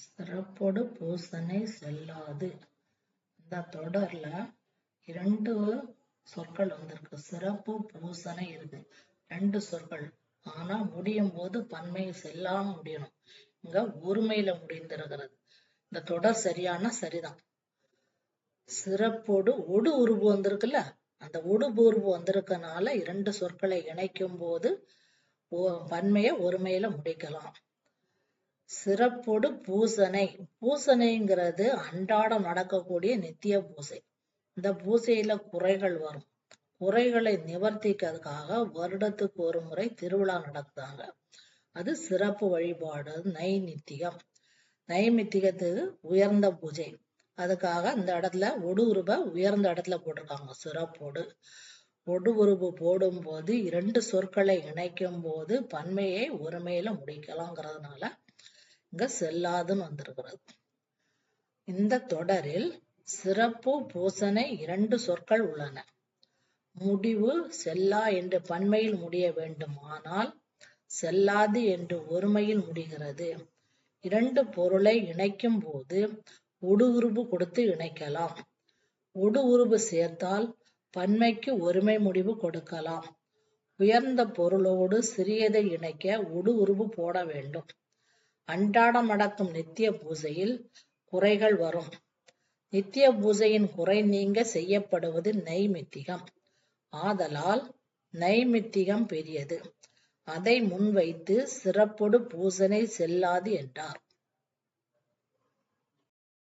சிறப்பொடு பூசனை செல்லாது. இந்த தொடர்ல இரண்டு சொற்கள் வந்திருக்கு. சிறப்பு பூசனை இருக்கு. ரெண்டு சொற்கள். ஆனா முடியும் போது பன்மை செல்லாம முடியணும். இங்க ஒருமையில முடிந்திருக்கிறது. இந்த தொடர் சரியான சரிதான். சிறப்போடு ஒடு உருவு வந்திருக்குல்ல? அந்த உடு உருவு வந்திருக்கனால இரண்டு சொற்களை இணைக்கும் போது ஓ- பன்மையை ஒருமையில முடிக்கலாம். சிறப்போடு பூசனை. பூசனைங்கிறது அன்றாடம் நடக்கக்கூடிய நித்திய பூசை. இந்த பூசையில குறைகள் வரும். குறைகளை நிவர்த்திக்கிறதுக்காக வருடத்துக்கு ஒரு முறை திருவிழா நடத்துறாங்க. அது சிறப்பு வழிபாடு நைநித்தியம் நைமித்திகத்துக்கு உயர்ந்த பூஜை. அதுக்காக இந்த இடத்துல ஒடு உருவ உயர்ந்த இடத்துல போட்டிருக்காங்க சிறப்போடு. ஒடு உருவு போடும்போது இரண்டு சொற்களை இணைக்கும் போது பன்மையை ஒருமையில முடிக்கலாங்கிறதுனால இங்க செல்லாதுன்னு வந்திருக்கிறது. இந்த தொடரில் சிறப்பு பூசனை இரண்டு சொற்கள் உள்ளன. முடிவு செல்லா என்று பன்மையில் முடிய வேண்டுமானால் செல்லாது என்று ஒருமையில் முடிகிறது. இரண்டு பொருளை இணைக்கும் போது உடு உருவு கொடுத்து இணைக்கலாம். உடு உருவு சேர்த்தால் பன்மைக்கு ஒருமை முடிவு கொடுக்கலாம். உயர்ந்த பொருளோடு சிறியதை இணைக்க உடு உருவு போட வேண்டும். அன்றாடம் நடக்கும் நித்திய பூஜையில் குறைகள் வரும். நித்திய பூஜையின் குறை நீங்க செய்யப்படுவது நைமித்திகம். ஆதலால் நைமித்திகம் பெரியது. அதை முன்வைத்து சிறப்பொடு பூசனை செல்லாது என்றார்.